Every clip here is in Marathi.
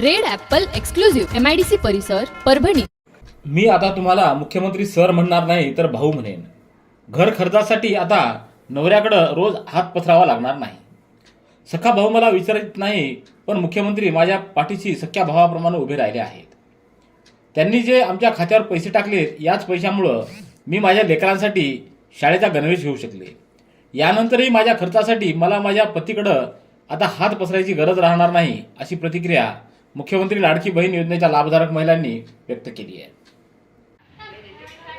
Red apple exclusive. MIDC परिसर परभणी. मी आता तुम्हाला मुख्यमंत्री सर म्हणणार नाही तर भाऊ म्हणेन. घर खर्चासाठी आता नवऱ्याकडं रोज हात पसरावा लागणार नाही. सखा भाऊ मला विचारित नाही पण मुख्यमंत्री माझ्या पाठीशी सख्या भावाप्रमाणे उभे राहिले आहेत. त्यांनी जे आमच्या खात्यावर पैसे टाकलेत याच पैशामुळं मी माझ्या लेकरांसाठी शाळेचा गणवेश घेऊ शकले. यानंतरही माझ्या खर्चासाठी मला माझ्या पतीकडं आता हात पसरायची गरज राहणार नाही अशी प्रतिक्रिया मुख्यमंत्री लाडकी बहीण योजनेच्या लाभधारक महिलांनी व्यक्त केली आहे.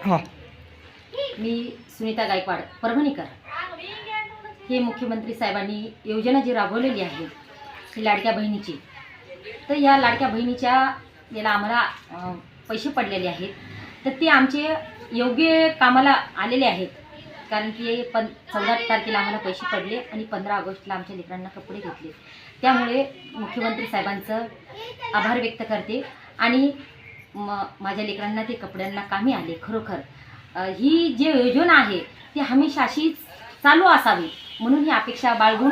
हो. मी सुनीता गायकवाड परभणीकर. हे मुख्यमंत्री साहेबांनी योजना जी राबवलेली आहे ही लाडक्या बहिणीची. तर या लाडक्या बहिणीच्या याला आम्हाला पैसे पडलेले आहेत. तर ते आमचे योग्य कामाला आलेले आहेत. कारण की पं चौदा तारखेला आम्हाला पैसे पडले आणि पंधरा ऑगस्टला आमच्या लेकरांना कपडे घेतले. त्यामुळे मुख्यमंत्री साहेबांचं आभार व्यक्त करते. आणि म माझ्या लेकरांना ते कपड्यांना कामी आले खरोखर. ही जी योजना आहे ती हमेशा अशीच चालू असावी. म्हणून ही अपेक्षा बाळगून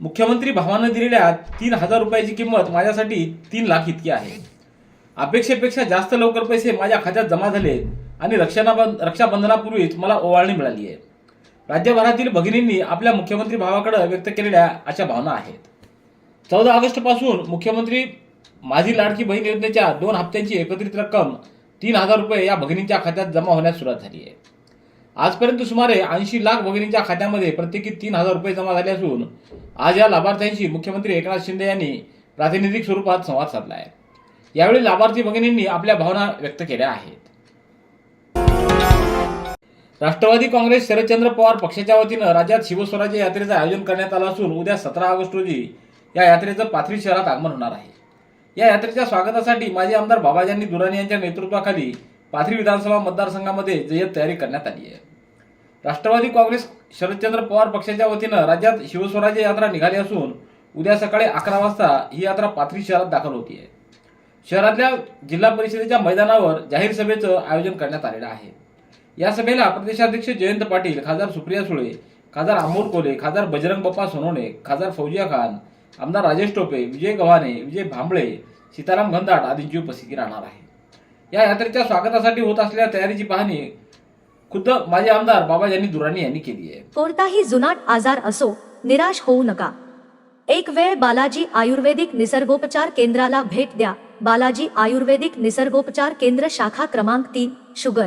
मुख्यमंत्री भावानं दिलेल्या तीन हजार रुपयाची किंमत माझ्यासाठी तीन लाख इतकी आहे. अपेक्षेपेक्षा जास्त लवकर पैसे माझ्या खात्यात जमा झाले आणि रक्षाबंधनापूर्वीच मला ओवाळणी मिळाली आहे. राज्यभरातील भगिनींनी आपल्या मुख्यमंत्री भावाकडे व्यक्त केलेल्या अशा भावना आहेत. चौदा ऑगस्टपासून मुख्यमंत्री माझी लाडकी बहीण योजनेच्या दोन हप्त्यांची एकत्रित रक्कम तीन हजार रुपये या भगिनींच्या खात्यात जमा होण्यास सुरुवात झाली आहे. आजपर्यंत सुमारे ऐंशी लाख भगिनींच्या खात्यामध्ये प्रत्येकी तीन हजार रुपये जमा झाले असून आज या लाभार्थ्यांशी मुख्यमंत्री एकनाथ शिंदे यांनी प्रातिनिधिक स्वरूपात संवाद साधला आहे. यावेळी लाभार्थी भगिनींनी आपल्या भावना व्यक्त केल्या आहेत. राष्ट्रवादी काँग्रेस शरदचंद्र पवार पक्षाच्या वतीनं राज्यात शिवस्वराज्य यात्रेचं आयोजन करण्यात आलं असून उद्या सतरा ऑगस्ट रोजी या यात्रेचं पाथरी शहरात आगमन होणार आहे. या यात्रेच्या स्वागतासाठी माजी आमदार बाबाजानी दुराणी यांच्या नेतृत्वाखाली पाथरी विधानसभा मतदारसंघामध्ये जय्यत तयारी करण्यात आली आहे. राष्ट्रवादी काँग्रेस शरदचंद्र पवार पक्षाच्या वतीनं राज्यात शिवस्वराज्य यात्रा निघाली असून उद्या सकाळी अकरा वाजता ही यात्रा पाथरी शहरात दाखल होती आहे शहरातल्या जिल्हा परिषदेच्या मैदानावर जाहीर सभेचं आयोजन करण्यात आलेलं आहे. या सभेला प्रदेशाध्यक्ष जयंत पाटील खासदार सुप्रिया सुळे खासदार अमोल कोले खासदार बजरंग बाप्पा सोनवणे खासदार फौजिया खान आमदार राजेश टोपे विजय गव्हाणे विजय भांबळे सीताराम घनदाट आदींची उपस्थिती राहणार आहे. या यात्रेच्या स्वागतासाठी होत असलेल्या तयारीची पाहणी खुद्द माजी आमदार बाबाजानी दुराणी यांनी केली आहे. कोणताही जुनाट आजार असो निराश होऊ नका. एक वेळ बालाजी आयुर्वेदिक निसर्गोपचार केंद्राला भेट द्या. बालाजी आयुर्वेदिक निसर्गोपचार केंद्र शाखा क्रमांक तीन शुगर.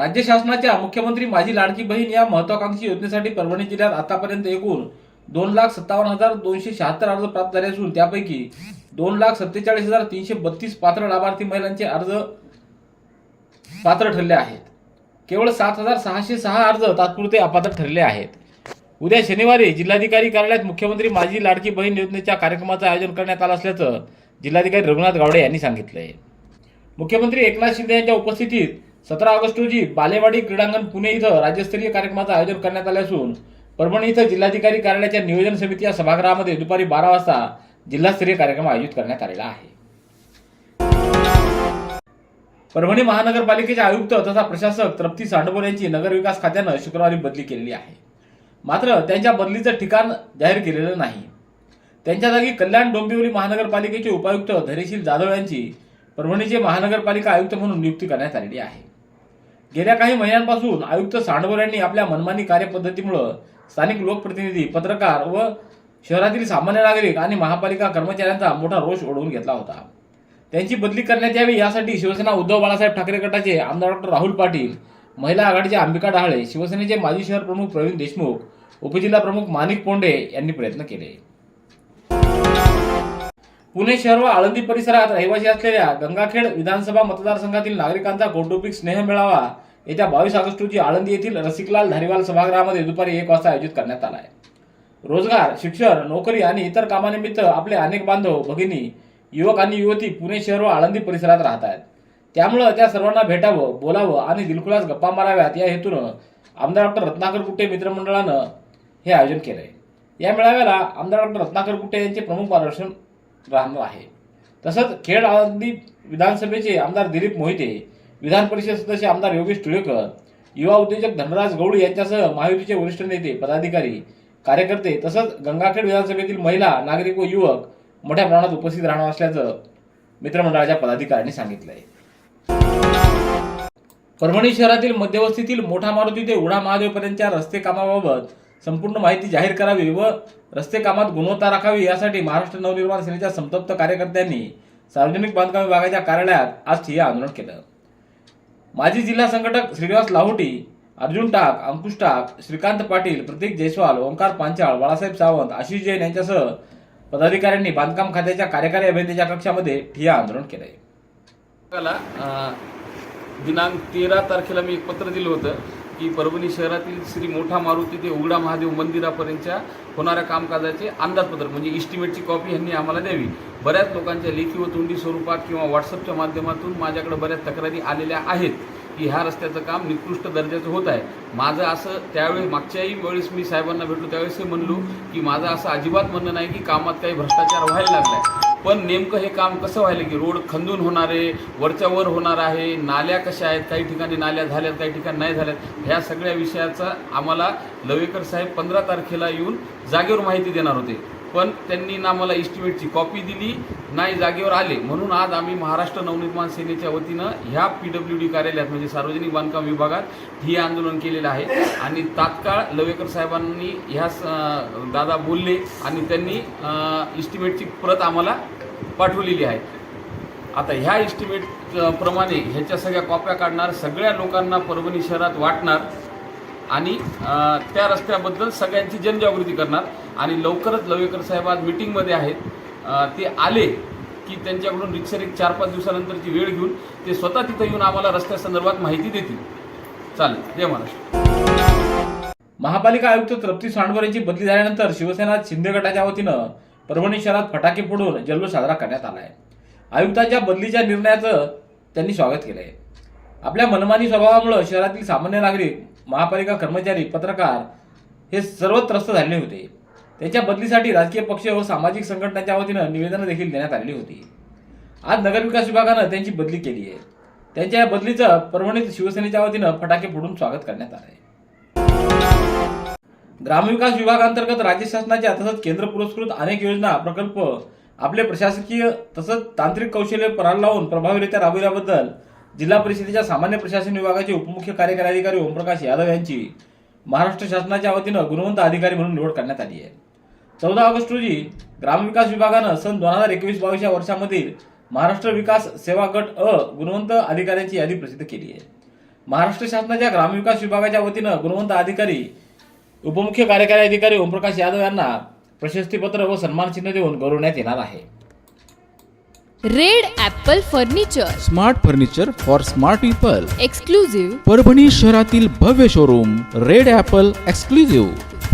राज्य शासनाच्या मुख्यमंत्री माझी लाडकी बहीण या महत्वाकांक्षी योजनेसाठी परभणी जिल्ह्यात आतापर्यंत एकूण दोन लाख सत्तावन्न हजार दोनशे शहात्तर अर्ज प्राप्त झाले असून त्यापैकी दोन लाख सत्तेचाळीस हजार तीनशे बत्तीस पात्र लाभार्थी महिलांचे अर्ज पात्र ठरले आहेत. केवळ सात हजार सहाशे सहा अर्ज तात्पुरते अपात्र ठरले आहेत. उद्या शनिवारी जिल्हाधिकारी कार्यालयात मुख्यमंत्री माझी लाडकी बहीण योजनेच्या कार्यक्रमाचं आयोजन करण्यात आलं असल्याचं जिल्हाधिकारी रघुनाथ गावडे यांनी सांगितलं आहे मुख्यमंत्री एकनाथ शिंदे यांच्या उपस्थितीत सतरा ऑगस्ट रोजी बालेवाडी क्रीडांगण पुणे इथं राज्यस्तरीय कार्यक्रमाचं आयोजन करण्यात आले असून परभणी इथं जिल्हाधिकारी कार्यालयाच्या नियोजन समिती या सभागृहामध्ये दुपारी बारा वाजता जिल्हास्तरीय कार्यक्रम आयोजित करण्यात आलेला आहे. परभणी महानगरपालिकेचे आयुक्त तथा प्रशासक तृप्ती सांडबोर यांची नगरविकास खात्यानं शुक्रवारी बदली केलेली आहे. मात्र त्यांच्या बदलीचं ठिकाण जाहीर केलेलं नाही. त्यांच्या जागी कल्याण डोंबिवली महानगरपालिकेचे उपायुक्त धैर्यशील जाधव यांची परभणीचे महानगरपालिका आयुक्त म्हणून नियुक्ती करण्यात आलेली आहे. गेल्या काही महिन्यांपासून आयुक्त सांडवर यांनी आपल्या मनमानी कार्यपद्धतीमुळं स्थानिक लोकप्रतिनिधी पत्रकार व शहरातील सामान्य नागरिक आणि महापालिका कर्मचाऱ्यांचा मोठा रोष ओढवून घेतला होता. त्यांची बदली करण्यात यावी यासाठी शिवसेना उद्धव बाळासाहेब ठाकरे गटाचे आमदार डॉक्टर राहुल पाटील महिला आघाडीचे अंबिका डहाळे शिवसेनेचे माजी शहर प्रमुख प्रवीण देशमुख उपजिल्हा प्रमुख मानिक पोंडे यांनी प्रयत्न केले. पुणे शहर व आळंदी परिसरात रहिवासी असलेल्या गंगाखेड विधानसभा मतदारसंघातील नागरिकांचा कौटुंबिक स्नेह मेळावा येत्या बावीस ऑगस्ट रोजी आळंदी येथील रसिकलाल धारीवाल सभागृहामध्ये दुपारी एक वाजता आयोजित करण्यात आला आहे. रोजगार शिक्षण नोकरी आणि इतर कामानिमित्त आपले अनेक बांधव भगिनी युवक आणि युवती पुणे शहर व आळंदी परिसरात राहत आहेत. त्यामुळं त्या सर्वांना भेटावं बोलावं आणि दिलखुलास गप्पा माराव्यात या हेतूनं आमदार डॉक्टर रत्नाकर कुट्टे मित्रमंडळानं हे आयोजन केलं आहे या मेळाव्याला आमदार डॉक्टर रत्नाकर कुट्टे यांचे प्रमुख मार्गदर्शन राहणार आहे. तसंच खेड आळंदी विधानसभेचे आमदार दिलीप मोहिते विधान परिषद सदस्य आमदार योगेश टिळेकर युवा उद्योजक धनराज गौड यांच्यासह महायुतीचे वरिष्ठ नेते पदाधिकारी कार्यकर्ते तसंच गंगाखेड विधानसभेतील महिला नागरिक व युवक मोठ्या प्रमाणात उपस्थित राहणार असल्याचं मित्रमंडळाच्या पदाधिकाऱ्यांनी सांगितलंय. परभणी शहरातील मध्यवस्तीतील मोठा मारुती ते उडा महादेवपर्यंतच्या रस्ते कामाबाबत संपूर्ण माहिती जाहीर करावी व रस्ते कामात गुणवत्ता राखावी यासाठी महाराष्ट्र नवनिर्माण सेनेच्या संतप्त कार्यकर्त्यांनी सार्वजनिक बांधकाम विभागाच्या कार्यालयात आज ठिय्या आंदोलन केलं. माजी जिल्हा संघटक श्रीनिवास लाहोटी अर्जुन टाक अंकुश टाक श्रीकांत पाटील प्रतीक जयस्वाल ओंकार पांचाळ बाळासाहेब सावंत आशिष जैन यांच्यासह पदाधिकाऱ्यांनी बांधकाम खात्याच्या कार्यकारी अभियंत्याच्या कक्षामध्ये ठिय्या आंदोलन केलंय. दिनांक तेरा तारखेला मी एक पत्र दिलं होतं. की परभणी शहरातील श्री मोठा मारुती ते उघडा महादेव मंदिरापर्यंतच्या होणाऱ्या कामकाजाचे अंदाजपत्रक म्हणजे इस्टिमेटची कॉपी ह्यांनी आम्हाला द्यावी. बऱ्याच लोकांच्या लेखी व तोंडी स्वरूपात किंवा व्हॉट्सअपच्या माध्यमातून माझ्याकडे बऱ्याच तक्रारी आलेल्या आहेत की ह्या रस्त्याचं काम निकृष्ट दर्जाचं होत आहे. माझं असं त्यावेळी मागच्याही वेळेस मी साहेबांना भेटलो त्यावेळेस हे म्हणलो की माझं असं अजिबात म्हणणं नाही की कामात काही भ्रष्टाचार व्हायला लागला आहे पण नेमकं हे काम कसं व्हायलं की रोड खंदून होणार आहे वरच्या वर होणार आहे नाल्या कशा आहेत काही ठिकाणी नाल्या झाल्यात काही ठिकाणी नाही झाल्यात ह्या सगळ्या विषयाचा आम्हाला लवेकर साहेब पंधरा तारखेला येऊन जागेवर माहिती देणार होते. पण त्यांनी ना मला इस्टिमेटची कॉपी दिली नाही जागेवर आले. म्हणून आज आम्ही महाराष्ट्र नवनिर्माण सेनेच्या वतीनं ह्या पी डब्ल्यू डी कार्यालयात म्हणजे सार्वजनिक बांधकाम विभागात हे आंदोलन केलेलं आहे. आणि तात्काळ लवेकर साहेबांनी ह्या स- दादा बोलले आणि त्यांनी इस्टिमेटची प्रत आम्हाला पाठवलेली आहे. आता ह्या इस्टिमेट प्रमाणे ह्याच्या सगळ्या कॉप्या काढणार सगळ्या लोकांना परभणी शहरात वाटणार आणि त्या रस्त्याबद्दल सगळ्यांची जनजागृती करणार. आणि लवकरच लवेकर साहेब आज मिटिंगमध्ये आहेत. ते आले की त्यांच्याकडून रिक्सर एक चार पाच दिवसानंतरची वेळ घेऊन ते स्वतः तिथं येऊन आम्हाला रस्त्यासंदर्भात माहिती देतील. चालेल. जय महाराष्ट्र. महापालिका आयुक्त तृप्ती सांडवर यांची बदली झाल्यानंतर शिवसेना शिंदे गटाच्या वतीनं परभणी शहरात फटाके फोडून जल्लोष साजरा करण्यात आला आहे आयुक्तांच्या बदलीच्या निर्णयाचं त्यांनी स्वागत केलंय. आपल्या मनमानी स्वभावामुळे शहरातील सामान्य नागरिक महापालिका कर्मचारी पत्रकार हे सर्व त्रस्त झालेले होते. त्यांच्या बदलीसाठी राजकीय पक्ष व सामाजिक संघटनांच्या वतीनं निवेदनं देखील देण्यात आलेली होती. आज नगरविकास विभागानं त्यांची बदली केली आहे. त्यांच्या या बदलीचं परभणीत शिवसेनेच्या वतीनं फटाके फोडून स्वागत करण्यात आलं आहे ग्रामविकास विभागांतर्गत राज्य शासनाच्या तसंच केंद्र पुरस्कृत अनेक योजना प्रकल्प आपले प्रशासकीय तसंच तांत्रिक कौशल्य पराला लावून प्रभावीरित्या राबविल्याबद्दल जिल्हा परिषदेच्या सामान्य प्रशासन विभागाचे उपमुख्य कार्यकारी अधिकारी ओमप्रकाश यादव यांची महाराष्ट्र शासनाच्या वतीनं गुणवंत अधिकारी म्हणून निवड करण्यात आली आहे. चौदा ऑगस्ट रोजी ग्रामविकास विभागानं सन दोन हजार एकवीस बावीस या वर्षामधील महाराष्ट्र विकास सेवा गट अ गुणवंत अधिकाऱ्यांची यादी प्रसिद्ध केली आहे. महाराष्ट्र शासनाच्या ग्रामविकास विभागाच्या वतीनं गुणवंत अधिकारी उपमुख्य कार्यकारी अधिकारी ओमप्रकाश यादव यांना प्रशस्तीपत्र व सन्मानचिन्ह देऊन गौरवण्यात येणार आहे. Red apple furniture. Smart furniture for smart people. Exclusive Parbhani शहरातील भव्य शोरूम रेड ॲपल एक्सक्लुझिव्ह.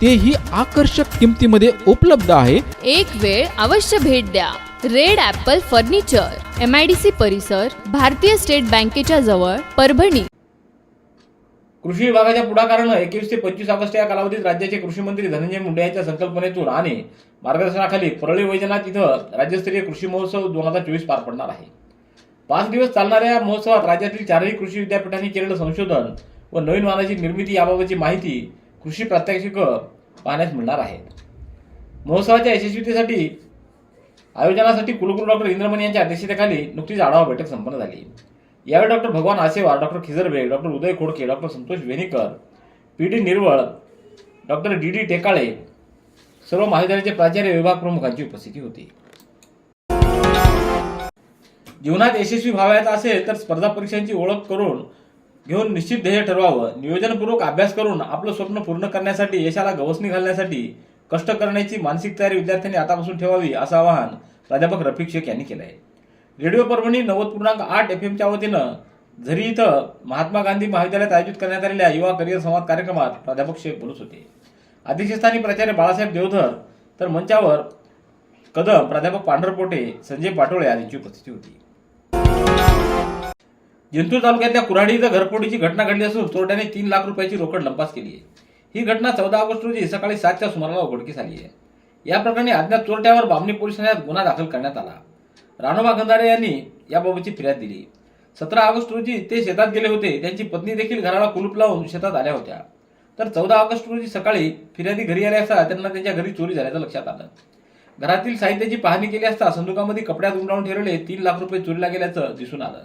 तेही आकर्षक किमतीमध्ये उपलब्ध आहे. एक वेळ अवश्य भेट द्या. Red apple furniture M I D C परिसर भारतीय स्टेट बँकेच्या जवळ परभणी. कृषी विभागाच्या पुढाकारानं एकवीस ते पंचवीस ऑगस्ट या कालावधीत राज्याचे कृषी मंत्री धनंजय मुंडे यांच्या संकल्पनेतून आणि मार्गदर्शनाखाली परळी वैजनाथ इथं राज्यस्तरीय कृषी महोत्सव दोन हजार चोवीस पार पडणार आहे. पाच दिवस चालणाऱ्या या महोत्सवात राज्यातील चारही कृषी विद्यापीठांनी केलेलं संशोधन व नवीन वाहनाची निर्मिती याबाबतची माहिती कृषी प्रात्यक्षिक पाहण्यास मिळणार आहेत महोत्सवाच्या यशस्वीतेसाठी आयोजनासाठी कुलगुरू डॉक्टर इंद्रमणी यांच्या अध्यक्षतेखाली नुकतीच आढावा बैठक संपन्न झाली. यावेळी doctor Bhagwan Asewar doctor Khizarbeg doctor Uday Khodke doctor Santosh Wenekar P D Nirwal doctor D D Tekale सर्व महाविद्यालयाचे प्राचार्य विभाग प्रमुखांची उपस्थिती होती. जीवनात यशस्वी व्हावायचा असेल तर स्पर्धा परीक्षांची ओळख करून घेऊन निश्चित ध्येय ठरवावं. नियोजनपूर्वक अभ्यास करून आपलं स्वप्न पूर्ण करण्यासाठी यशाला गवसणी घालण्यासाठी कष्ट करण्याची मानसिक तयारी विद्यार्थ्यांनी आतापासून ठेवावी असं आवाहन प्राध्यापक रफिक शेख यांनी केलं आहे रेडिओ परभणी नव्वद पूर्णांक आठ एफ एमच्या वतीनं झरी इथं महात्मा गांधी महाविद्यालयात आयोजित करण्यात आलेल्या युवा करिअर संवाद कार्यक्रमात प्राध्यापक शेख बोलत होते. अध्यक्षस्थानी प्राचार्य बाळासाहेब देवधर तर मंचावर कदम प्राध्यापक पांढरपोटे संजय पाटोळे आदींची उपस्थिती होती. जिंतूर तालुक्यातल्या कुऱ्हाडी इथं घरफोडीची घटना घडली असून चोरट्याने तीन लाख रुपयाची रोकड लंपास केली आहे. ही घटना चौदा ऑगस्ट रोजी सकाळी सातच्या सुमाराला उघडकीस आली आहे. या प्रकरणी अज्ञात चोरट्यावर बामणी पोलीस ठाण्यात गुन्हा दाखल करण्यात आला. राणोबा गंधारे यांनी याबाबतची फिर्याद दिली. सतरा ऑगस्ट रोजी ते शेतात गेले होते. त्यांची पत्नी देखील घराला कुलूप लावून शेतात आल्या होत्या. तर चौदा ऑगस्ट रोजी सकाळी फिर्यादी घरी आले असता त्यांना त्यांच्या घरी चोरी झाल्याचं लक्षात आलं. घरातील साहित्याची पाहणी केली असता संदुकामध्ये कपड्यात गुंडाळून ठेवलेले तीन लाख रुपये चोरीला गेल्याचं दिसून आलं.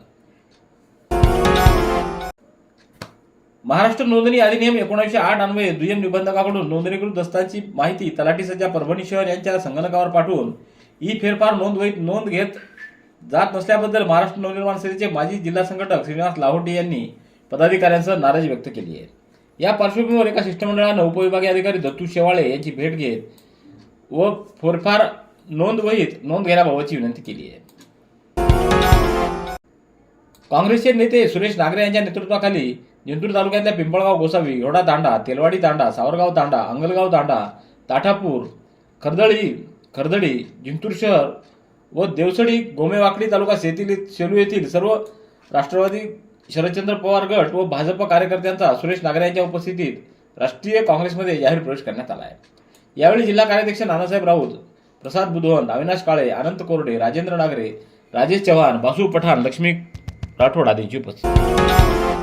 महाराष्ट्र नोंदणी अधिनियम एकोणीसशे आठ अन्वये दुय्यम निबंधकाकडून नोंदणीकृत दस्ताची माहिती तलाठी सज्जा परभणी शहर यांच्या संगणकावर पाठवून ई फेरफार नोंदवहीत नोंद घेत जात नसल्याबद्दल महाराष्ट्र नवनिर्माण सेनेचे माजी जिल्हा संघटक श्रीनिवास लाहोटी यांनी पदाधिकाऱ्यांसह नाराजी व्यक्त केली आहे. या पार्श्वभूमीवर एका शिष्टमंडळानं उपविभागीय अधिकारी दत्तू शेवाळे यांची भेट घेत व फेरफार नोंदवहीत नोंद घेण्याबाबतची विनंती केली आहे. काँग्रेसचे नेते सुरेश नागरे यांच्या नेतृत्वाखाली जिंतूर तालुक्यातल्या पिंपळगाव गोसावी योडा तांडा तेलवाडी तांडा सावरगाव तांडा अंगलगाव तांडा ताठापूर खरदळी खरदडी जिंतूर शहर व देवसडी गोमेवाकडी तालुका शेतील सेलू येथील सर्व राष्ट्रवादी शरदचंद्र पवार गट व भाजप कार्यकर्त्यांचा सुरेश नागरे यांच्या उपस्थितीत राष्ट्रीय काँग्रेसमध्ये जाहीर प्रवेश करण्यात आला आहे. यावेळी जिल्हा कार्याध्यक्ष नानासाहेब राऊत प्रसाद बुधवन अविनाश काळे अनंत कोरडे राजेंद्र नागरे राजेश चव्हाण बासू पठाण लक्ष्मी राठोड आदींची उपस्थिती.